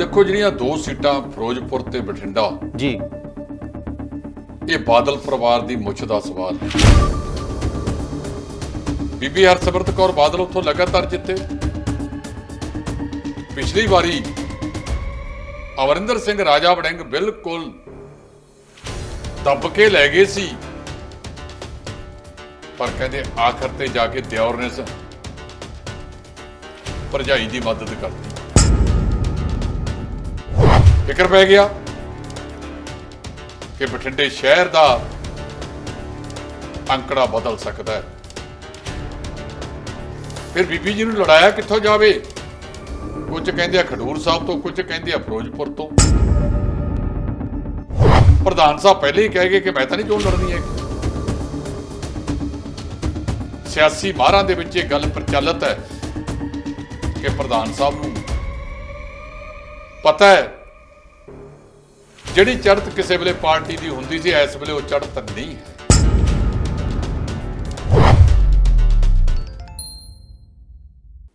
ਦੇਖੋ ਜਿਹੜੀਆਂ ਦੋ ਸੀਟਾਂ ਫਿਰੋਜ਼ਪੁਰ ਤੇ ਬਠਿੰਡਾ। ਜੀ। ਇਹ ਬਾਦਲ ਪਰਿਵਾਰ ਦੀ ਮੁੱਛ ਦਾ ਸਵਾਲ ਹੈ। ਬੀਬੀ ਹਰਸਿਮਰਤ ਕੌਰ ਬਾਦਲ ਉੱਥੋਂ ਲਗਾਤਾਰ ਜਿੱਤੇ। ਪਿਛਲੀ ਵਾਰੀ ਅਮਰਿੰਦਰ ਸਿੰਘ ਰਾਜਾ ਵੜਿੰਗ ਬਿਲਕੁਲ ਦੱਬ ਕੇ ਲੈ ਗਏ ਸੀ। ਪਰ ਕਹਿੰਦੇ ਆਖਰ ਤੇ ਜਾ ਕੇ ਦਿਓਰ ਨੇ ਸ- ਭਰਜਾਈ ਦੀ ਮਦਦ ਕਰਤੀ। ਫਿਕਰ ਪੈ ਗਿਆ ਕਿ ਬਠਿੰਡੇ ਸ਼ਹਿਰ ਦਾ ਅੰਕੜਾ ਬਦਲ ਸਕਦਾ ਹੈ। ਫਿਰ ਬੀਬੀ ਜੀ ਨੂੰ ਲੜਾਇਆ ਕਿੱਥੋਂ ਜਾਵੇ? ਕੁਝ ਕਹਿੰਦੇ ਆ ਖਡੂਰ ਸਾਹਿਬ ਤੋਂ, ਕੁਝ ਕਹਿੰਦੇ ਆ ਫਿਰੋਜ਼ਪੁਰ ਤੋਂ। ਪ੍ਰਧਾਨ ਸਾਹਿਬ ਪਹਿਲੇ ਹੀ ਕਹਿ ਗਏ ਕਿ ਮੈਂ ਤਾਂ ਨਹੀਂ ਚੋਣ ਲੜਨੀ ਹੈ ਸਿਆਸੀ ਮਾਹਰਾਂ ਦੇ ਵਿੱਚ ਇਹ ਗੱਲ ਪ੍ਰਚਲਿਤ ਹੈ ਕਿ ਪ੍ਰਧਾਨ ਸਾਹਿਬ ਨੂੰ ਪਤਾ ਹੈ ਜਿਹੜੀ ਚੜਤ ਕਿਸੇ ਵੇਲੇ ਪਾਰਟੀ ਦੀ ਹੁੰਦੀ ਸੀ, ਇਸ ਵੇਲੇ ਉਹ ਚੜ੍ਹਤ ਨਹੀਂ ਹੈ।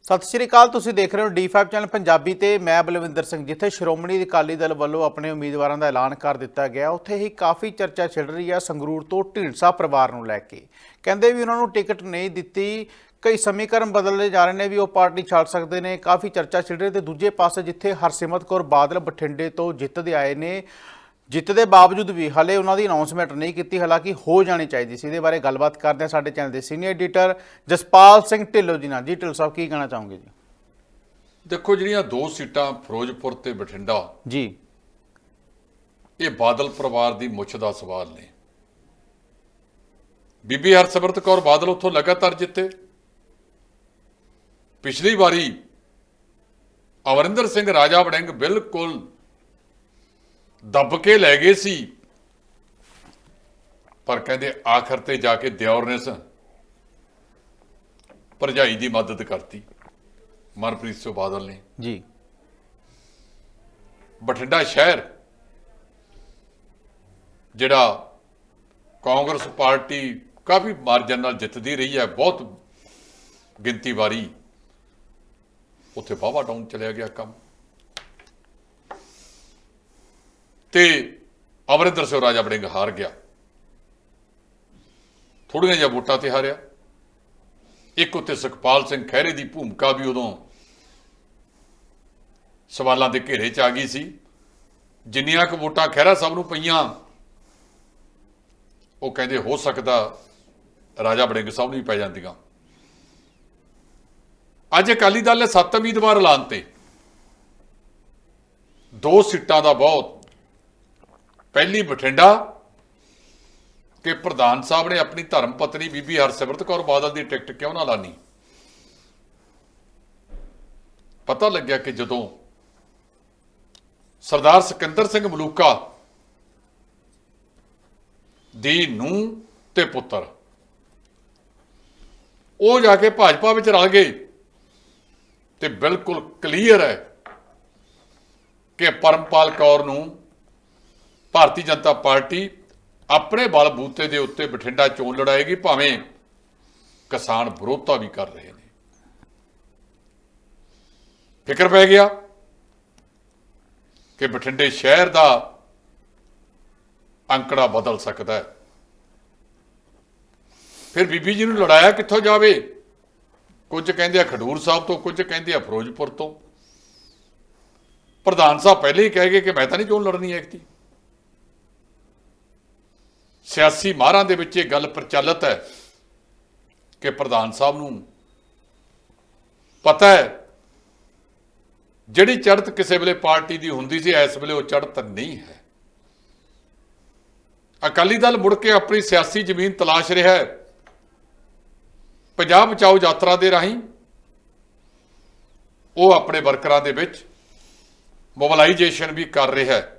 ਸਤਿ ਸ਼੍ਰੀ ਅਕਾਲ, ਤੁਸੀਂ ਦੇਖ ਰਹੇ ਹੋ D5 ਚੈਨਲ ਪੰਜਾਬੀ ਤੇ ਮੈਂ ਬਲਵਿੰਦਰ ਸਿੰਘ, ਜਿੱਥੇ ਸ਼੍ਰੋਮਣੀ ਅਕਾਲੀ ਦਲ ਵੱਲੋਂ ਆਪਣੇ ਉਮੀਦਵਾਰਾਂ ਦਾ ਐਲਾਨ ਕਰ ਦਿੱਤਾ ਗਿਆ। ਉੱਥੇ ਹੀ ਕਾਫੀ ਚਰਚਾ ਛਿੜ ਰਹੀ ਹੈ ਸੰਗਰੂਰ ਤੋਂ ਢੀਂਡਸਾ ਪਰਿਵਾਰ ਨੂੰ ਲੈ ਕੇ। ਕਹਿੰਦੇ ਵੀ ਉਹਨਾਂ ਨੂੰ ਟਿਕਟ ਨਹੀਂ ਦਿੱਤੀ, ਕਈ ਸਮੀਕਰਨ ਬਦਲਦੇ ਜਾ ਰਹੇ ਨੇ ਵੀ ਉਹ ਪਾਰਟੀ ਛੱਡ ਸਕਦੇ ਨੇ, ਕਾਫੀ ਚਰਚਾ ਛਿੜ ਰਹੀ ਤੇ ਦੂਜੇ ਪਾਸੇ ਜਿੱਥੇ ਹਰਸਿਮਰਤ ਕੌਰ ਬਾਦਲ ਬਠਿੰਡੇ ਤੋਂ ਜਿੱਤਦੇ ਆਏ ਨੇ ਜਿੱਤ ਦੇ ਬਾਵਜੂਦ ਵੀ ਹਲੇ ਉਹਨਾਂ ਦੀ ਅਨਾਉਂਸਮੈਂਟ ਨਹੀਂ ਕੀਤੀ ਹਾਲਾਂਕਿ ਹੋ ਜਾਣੀ ਚਾਹੀਦੀ ਸੀ। ਇਹਦੇ ਬਾਰੇ ਗੱਲਬਾਤ ਕਰਦੇ ਹਾਂ ਸਾਡੇ ਚੈਨਲ ਦੇ ਸੀਨੀਅਰ ਐਡੀਟਰ ਜਸਪਾਲ ਸਿੰਘ ਢਿੱਲੋਂ ਜੀ ਨਾਲ। ਜੀ ਢਿੱਲੋਂ ਸਾਹਿਬ ਕੀ ਕਹਿਣਾ ਚਾਹੋਗੇ ਜੀ? ਦੇਖੋ ਜਿਹੜੀਆਂ ਦੋ ਸੀਟਾਂ ਫਿਰੋਜ਼ਪੁਰ ਤੇ ਬਠਿੰਡਾ ਜੀ। ਇਹ ਬਾਦਲ ਪਰਿਵਾਰ ਦੀ ਮੁੱਛ ਦਾ ਸਵਾਲ ਨੇ। ਬੀਬੀ ਹਰਸਿਮਰਤ ਕੌਰ ਬਾਦਲ ਉੱਥੋਂ ਲਗਾਤਾਰ ਜਿੱਤੇ। ਪਿਛਲੀ ਵਾਰੀ ਅਮਰਿੰਦਰ ਸਿੰਘ ਰਾਜਾ ਵੜਿੰਗ ਬਿਲਕੁਲ ਦੱਬ ਕੇ ਲੈ ਗਏ ਸੀ। ਪਰ ਕਹਿੰਦੇ ਆਖਰ ਤੇ ਜਾ ਕੇ ਦਿਓਰ ਨੇ ਸ- ਭਰਜਾਈ ਦੀ ਮਦਦ ਕਰਤੀ। ਮਨਪ੍ਰੀਤ ਸਿੰਘ ਬਾਦਲ ਨੇ। ਜੀ। ਬਠਿੰਡਾ ਸ਼ਹਿਰ ਜਿਹੜਾ ਕਾਂਗਰਸ ਪਾਰਟੀ ਕਾਫੀ ਮਾਰਜਨ ਨਾਲ ਜਿੱਤਦੀ ਰਹੀ ਹੈ ਬਹੁਤ ਗਿਣਤੀ ਵਾਰੀ ਉੱਥੇ ਬਾਵਾ ਡਾਊਨ ਚਲਿਆ ਗਿਆ ਕੰਮ। ਤੇ ਅਮਰਿੰਦਰ ਸਿੰਘ ਰਾਜਾ ਵੜਿੰਗ ਹਾਰ ਗਿਆ। ਥੋੜੀਆਂ ਜਿਹਾ ਵੋਟਾਂ ਤੇ ਹਾਰਿਆ। ਇੱਕ ਉੱਤੇ ਸੁਖਪਾਲ ਸਿੰਘ ਖਹਿਰੇ ਦੀ ਭੂਮਿਕਾ ਵੀ ਉਦੋਂ ਸਵਾਲਾਂ ਦੇ ਘੇਰੇ 'ਚ ਆ ਗਈ ਸੀ। ਜਿੰਨੀਆਂ ਕੁ ਵੋਟਾਂ ਖਹਿਰਾ ਸਾਹਿਬ ਨੂੰ ਪਈਆਂ, ਉਹ ਕਹਿੰਦੇ ਹੋ ਸਕਦਾ ਰਾਜਾ ਬੜਿੰਗ ਸਾਹਿਬ ਨੂੰ ਵੀ ਪੈ ਜਾਂਦੀਆਂ। ਅੱਜ ਅਕਾਲੀ ਦਲ ਨੇ ਸੱਤ ਉਮੀਦਵਾਰ ਐਲਾਨ ਤੇ। ਦੋ ਸੀਟਾਂ ਦਾ ਬਹੁਤ ਪਹਿਲੀ ਬਠਿੰਡਾ ਕਿ ਪ੍ਰਧਾਨ ਸਾਹਿਬ ਨੇ ਆਪਣੀ ਧਰਮ ਪਤਨੀ ਬੀਬੀ ਹਰਸਿਮਰਤ ਕੌਰ ਬਾਦਲ ਦੀ ਟਿਕਟ ਕਿਉਂ ਨਾ ਲਾਣੀ ਪਤਾ ਲੱਗਿਆ ਕਿ ਜਦੋਂ ਸਰਦਾਰ ਸਿਕੰਦਰ ਸਿੰਘ ਮਲੂਕਾ ਦੀ ਨੂੰ ਤੇ ਪੁੱਤਰ ਉਹ ਜਾ ਕੇ ਭਾਜਪਾ ਵਿੱਚ ਰਲ ਗਏ ਤੇ ਬਿਲਕੁਲ ਕਲੀਅਰ ਹੈ ਕਿ ਪਰਮਪਾਲ ਕੌਰ ਨੂੰ ਭਾਰਤੀ ਜਨਤਾ ਪਾਰਟੀ ਆਪਣੇ ਬਲ ਬੂਤੇ ਦੇ ਉੱਤੇ ਬਠਿੰਡਾ ਚੋਣ ਲੜਾਏਗੀ, ਭਾਵੇਂ ਕਿਸਾਨ ਵਿਰੋਧਤਾ ਵੀ ਕਰ ਰਹੇ ਨੇ। ਫਿਕਰ ਪੈ ਗਿਆ ਕਿ ਬਠਿੰਡੇ ਸ਼ਹਿਰ ਦਾ ਅੰਕੜਾ ਬਦਲ ਸਕਦਾ ਹੈ। ਫਿਰ ਬੀਬੀ ਜੀ ਨੂੰ ਲੜਾਇਆ ਕਿੱਥੋਂ ਜਾਵੇ? ਕੁਝ ਕਹਿੰਦੇ ਆ ਖਡੂਰ ਸਾਹਿਬ ਤੋਂ, ਕੁਝ ਕਹਿੰਦੇ ਆ ਫਿਰੋਜ਼ਪੁਰ ਤੋਂ। ਪ੍ਰਧਾਨ ਸਾਹਿਬ ਪਹਿਲੇ ਹੀ ਕਹਿ ਗਏ ਕਿ ਮੈਂ ਤਾਂ ਨਹੀਂ ਚੋਣ ਲੜਨੀ ਐਕਤੀ ਸਿਆਸੀ ਮਾਹਰਾਂ ਦੇ ਵਿੱਚ ਇਹ ਗੱਲ ਪ੍ਰਚਲਿਤ ਹੈ ਕਿ ਪ੍ਰਧਾਨ ਸਾਹਿਬ ਨੂੰ ਪਤਾ ਹੈ, ਜਿਹੜੀ ਚੜ੍ਹਤ ਕਿਸੇ ਵੇਲੇ ਪਾਰਟੀ ਦੀ ਹੁੰਦੀ ਸੀ, ਇਸ ਵੇਲੇ ਉਹ ਚੜ੍ਹਤ ਨਹੀਂ ਹੈ। ਅਕਾਲੀ ਦਲ ਮੁੜ ਕੇ ਆਪਣੀ ਸਿਆਸੀ ਜ਼ਮੀਨ ਤਲਾਸ਼ ਰਿਹਾ ਹੈ। ਪੰਜਾਬ ਬਚਾਓ ਯਾਤਰਾ ਦੇ ਰਾਹੀਂ ਉਹ ਆਪਣੇ ਵਰਕਰਾਂ ਦੇ ਵਿੱਚ ਮੋਬਿਲਾਈਜੇਸ਼ਨ ਵੀ ਕਰ ਰਿਹਾ ਹੈ।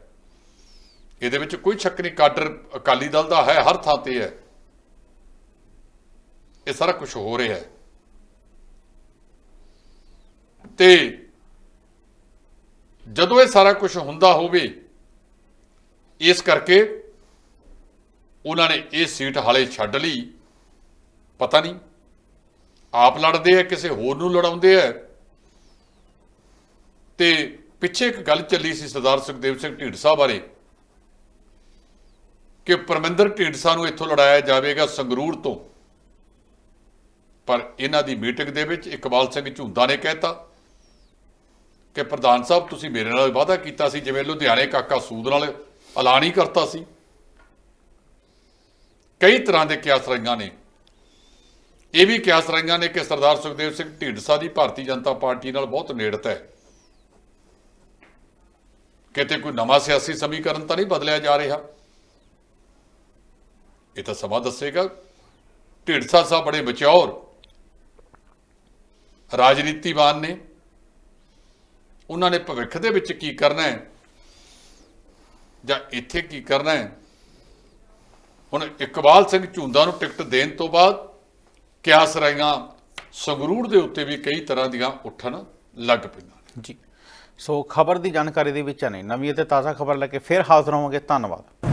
ਇਹਦੇ ਵਿੱਚ ਕੋਈ ਸ਼ੱਕ ਨਹੀਂ, ਕਾਡਰ ਅਕਾਲੀ ਦਲ ਦਾ ਹੈ, ਹਰ ਥਾਂ ਤੇ ਹੈ। ਇਹ ਸਾਰਾ ਕੁਝ ਹੋ ਰਿਹਾ ਹੈ। ਤੇ ਜਦੋਂ ਇਹ ਸਾਰਾ ਕੁਝ ਹੁੰਦਾ ਹੋਵੇ, ਇਸ ਕਰਕੇ ਉਹਨਾਂ ਨੇ ਇਹ ਸੀਟ ਹਾਲੇ ਛੱਡ ਲਈ। ਪਤਾ ਨਹੀਂ, ਆਪ ਲੜਦੇ ਆ, ਕਿਸੇ ਹੋਰ ਨੂੰ ਲੜਾਉਂਦੇ ਆ। ਤੇ ਪਿੱਛੇ ਇੱਕ ਗੱਲ ਚੱਲੀ ਸੀ ਸਰਦਾਰ ਸੁਖਦੇਵ ਸਿੰਘ ਢੀਂਡਸਾ ਬਾਰੇ। ਕਿ ਪਰਮਿੰਦਰ ਢੀਂਡਸਾ ਨੂੰ ਇੱਥੋਂ ਲੜਾਇਆ ਜਾਵੇਗਾ ਸੰਗਰੂਰ ਤੋਂ। ਪਰ ਇਹਨਾਂ ਦੀ ਮੀਟਿੰਗ ਦੇ ਵਿੱਚ ਇਕਬਾਲ ਸਿੰਘ ਝੁੰਦਾ ਨੇ ਕਹਿਤਾ ਕਿ ਪ੍ਰਧਾਨ ਸਾਹਿਬ, ਤੁਸੀਂ ਮੇਰੇ ਨਾਲ ਵਾਅਦਾ ਕੀਤਾ ਸੀ, ਜਿਵੇਂ ਲੁਧਿਆਣੇ ਕਾਕਾ ਸੂਦ ਨਾਲ ਐਲਾਨ ਹੀ ਕਰਤਾ ਸੀ। ਕਈ ਤਰ੍ਹਾਂ ਦੇ ਕਿਆਸ ਰੰਗਾਂ ਨੇ। ਇਹ ਵੀ ਕਿਆਸ ਰੰਗਾਂ ਨੇ ਕਿ ਸਰਦਾਰ ਸੁਖਦੇਵ ਸਿੰਘ ਢੀਂਡਸਾ ਦੀ ਭਾਰਤੀ ਜਨਤਾ ਪਾਰਟੀ ਨਾਲ ਬਹੁਤ ਨੇੜਤਾ ਹੈ। ਕਿਤੇ ਕੋਈ ਨਵਾਂ ਸਿਆਸੀ ਸਮੀਕਰਨ ਤਾਂ ਨਹੀਂ ਬਦਲਿਆ ਜਾ ਰਿਹਾ? ਇਹ ਤਾਂ ਸਮਾਂ ਦੱਸੇਗਾ। ਢੀਂਡਸਾ ਸਾਹਿਬ ਬੜੇ ਮਚੌਰ ਰਾਜਨੀਤੀਵਾਨ ਨੇ। ਉਹਨਾਂ ਨੇ ਭਵਿੱਖ ਦੇ ਵਿੱਚ ਕੀ ਕਰਨਾ ਹੈ? ਜਾਂ ਇੱਥੇ ਕੀ ਕਰਨਾ ਹੈ? ਹੁਣ ਇਕਬਾਲ ਸਿੰਘ ਝੁੰਦਾ ਨੂੰ ਟਿਕਟ ਦੇਣ ਤੋਂ ਬਾਅਦ ਕਿਆਸ ਰਾਈਆਂ ਸੰਗਰੂਰ ਦੇ ਉੱਤੇ ਵੀ ਕਈ ਤਰ੍ਹਾਂ ਦੀਆਂ ਉੱਠਣ ਲੱਗ ਪਈਆਂ ਜੀ। ਸੋ ਖਬਰ ਦੀ ਜਾਣਕਾਰੀ ਦੇ ਵਿੱਚ ਨੇ ਨਵੀਂ ਅਤੇ ਤਾਜ਼ਾ ਖਬਰ ਲੈ ਕੇ ਫਿਰ ਹਾਜ਼ਰ ਹੋਵਾਂਗੇ। ਧੰਨਵਾਦ।